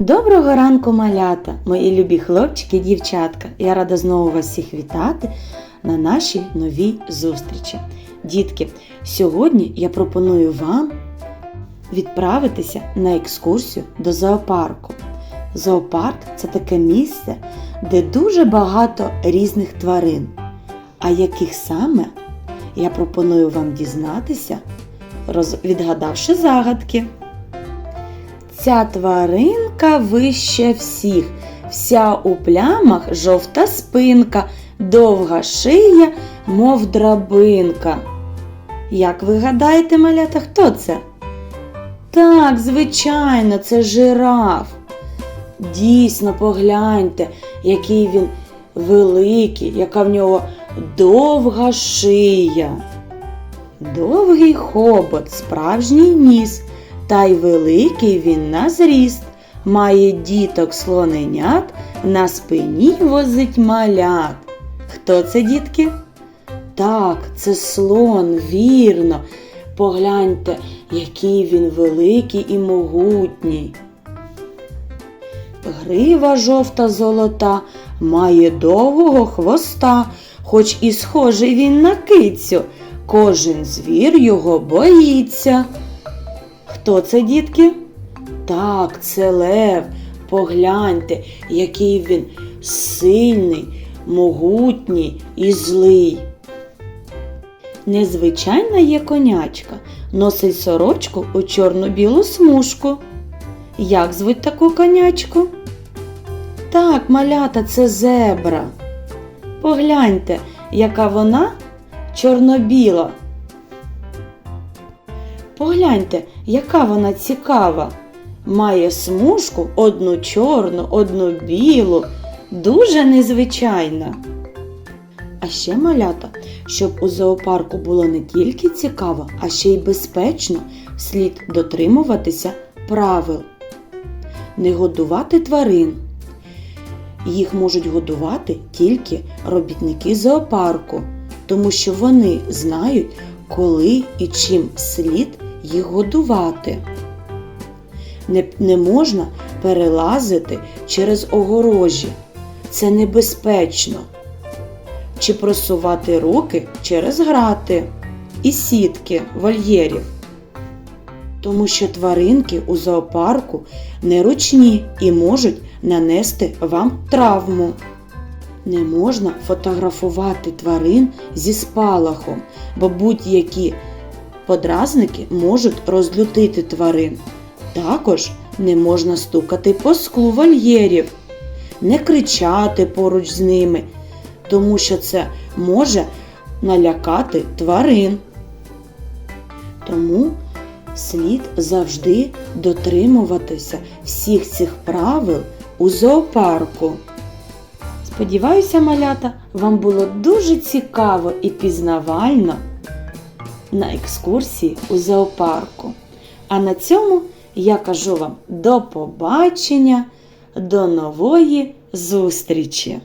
Доброго ранку, малята, мої любі хлопчики і дівчатка. Я рада знову вас всіх вітати на нашій новій зустрічі. Дітки, сьогодні я пропоную вам відправитися на екскурсію до зоопарку. Зоопарк це таке місце, де дуже багато різних тварин. А яких саме я пропоную вам дізнатися, відгадавши загадки. Ця тваринка вище всіх, вся у плямах жовта спинка, довга шия, мов драбинка. Як ви гадаєте, малята, хто це? Так, звичайно, це жираф. Дійсно, погляньте, який він великий, яка в нього довга шия. Довгий хобот, справжній ніс, та й великий він на зріст. Має діток слоненят, на спині возить малят. Хто це, дітки? Так, це слон, вірно. Погляньте, який він великий і могутній. Грива жовта золота, має довгого хвоста, хоч і схожий він на кицю, кожен звір його боїться. Хто це, дітки? Так, це лев. Погляньте, який він сильний, могутній і злий. Незвичайна є конячка, носить сорочку у чорно-білу смужку. Як звуть таку конячку? Так, малята, це зебра. Погляньте, яка вона чорно-біла. Погляньте, яка вона цікава. Має смужку одну чорну, одну білу, дуже незвичайна. А ще малята, щоб у зоопарку було не тільки цікаво, а ще й безпечно, слід дотримуватися правил. Не годувати тварин. Їх можуть годувати тільки робітники зоопарку, тому що вони знають, коли і чим слід їх годувати. Не, не можна перелазити через огорожі. Це небезпечно. Чи просувати руки через грати і сітки вольєрів. Тому що тваринки у зоопарку неручні і можуть нанести вам травму. Не можна фотографувати тварин зі спалахом, бо будь-які подразники можуть розлютити тварин. Також не можна стукати по склу вольєрів, не кричати поруч з ними, тому що це може налякати тварин. Тому слід завжди дотримуватися всіх цих правил у зоопарку. Сподіваюся, малята, вам було дуже цікаво і пізнавально на екскурсії у зоопарку. А на цьому я кажу вам до побачення, до нової зустрічі!